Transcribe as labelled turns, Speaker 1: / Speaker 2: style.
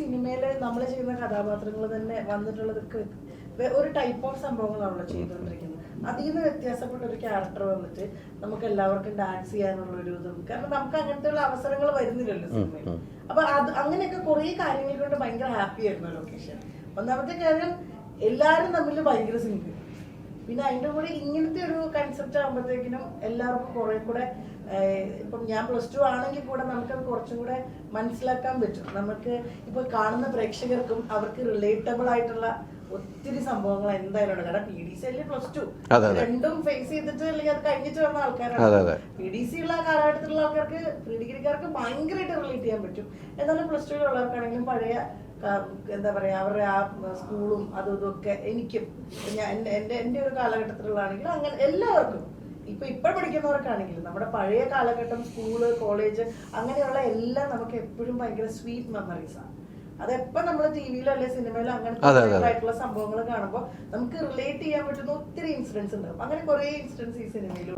Speaker 1: സിനിമയിൽ നമ്മൾ ചെയ്യുന്ന കഥാപാത്രങ്ങൾ തന്നെ വന്നിട്ടുള്ളതൊക്കെ ഒരു ടൈപ്പ് ഓഫ് സംഭവങ്ങളാണല്ലോ ചെയ്തുകൊണ്ടിരിക്കുന്നത്. അതിൽ നിന്ന് വ്യത്യാസപ്പെട്ട ഒരു ക്യാരക്ടർ വന്നിട്ട് നമുക്ക് എല്ലാവർക്കും ഡാൻസ് ചെയ്യാനുള്ള ഒരു ഇതും. കാരണം നമുക്ക് അങ്ങനത്തെ ഉള്ള അവസരങ്ങൾ വരുന്നില്ലല്ലോ സിനിമയിൽ. അപ്പൊ അത് അങ്ങനെയൊക്കെ കുറെ കാര്യങ്ങൾ കൊണ്ട് ഭയങ്കര ഹാപ്പി ആയിരുന്നു ലൊക്കേഷൻ ഒന്നാമത്തെ കാര്യം എല്ലാവരും തമ്മിൽ ഭയങ്കര സിങ്ക് പിന്നെ അതിന്റെ കൂടെ ഇങ്ങനത്തെ ഒരു കൺസെപ്റ്റ് ആകുമ്പോഴത്തേക്കിനും എല്ലാവർക്കും കുറെ കൂടെ ഇപ്പം ഞാൻ പ്ലസ് ടു ആണെങ്കിൽ കൂടെ നമുക്കത് കുറച്ചും കൂടെ മനസ്സിലാക്കാൻ പറ്റും. നമുക്ക് ഇപ്പോൾ കാണുന്ന പ്രേക്ഷകർക്കും അവർക്ക് റിലേറ്റബിൾ ആയിട്ടുള്ള ഒത്തിരി സംഭവങ്ങൾ എന്തായാലും ഉണ്ട്. കാരണം പി ഡി സി അല്ലേ പ്ലസ് ടു. രണ്ടും ഫേസ് ചെയ്തിട്ട് അല്ലെങ്കിൽ അത് കഴിഞ്ഞിട്ട് വന്ന ആൾക്കാരാണ്. പി ഡി സി ഉള്ള കാലഘട്ടത്തിലുള്ള ആൾക്കാർക്ക് പ്രീ ഡിഗ്രിക്കാർക്ക് ഭയങ്കരമായിട്ട് റിലേറ്റ് ചെയ്യാൻ പറ്റും. എന്നാലും പ്ലസ് ടുവിലുള്ളവർക്കാണെങ്കിലും പഴയ എന്താ പറയാ അവരുടെ ആ സ്കൂളും അതും ഇതൊക്കെ എനിക്കും ഞാൻ എന്റെ എന്റെ എന്റെ ഒരു കാലഘട്ടത്തിലുള്ളതാണെങ്കിൽ അങ്ങനെ എല്ലാവർക്കും ഇപ്പൊ ഇപ്പൊ പഠിക്കുന്നവർക്കാണെങ്കിലും നമ്മുടെ പഴയ കാലഘട്ടം സ്കൂൾ കോളേജ് അങ്ങനെയുള്ള എല്ലാം നമുക്ക് എപ്പോഴും ഭയങ്കര സ്വീറ്റ് മെമ്മറീസ് ആണ് അതെപ്പോ നമ്മൾ ടി വിയിലോ അല്ലെ സിനിമയിലോ
Speaker 2: അങ്ങനെ
Speaker 1: അങ്ങനത്തെ ആയിട്ടുള്ള സംഭവങ്ങൾ കാണുമ്പോൾ നമുക്ക് റിലേറ്റ് ചെയ്യാൻ പറ്റുന്ന ഒത്തിരി ഇൻസിഡൻസ് ഉണ്ടാവും അങ്ങനെ കുറെ ഇൻസിഡൻസ് ഈ സിനിമയിലും.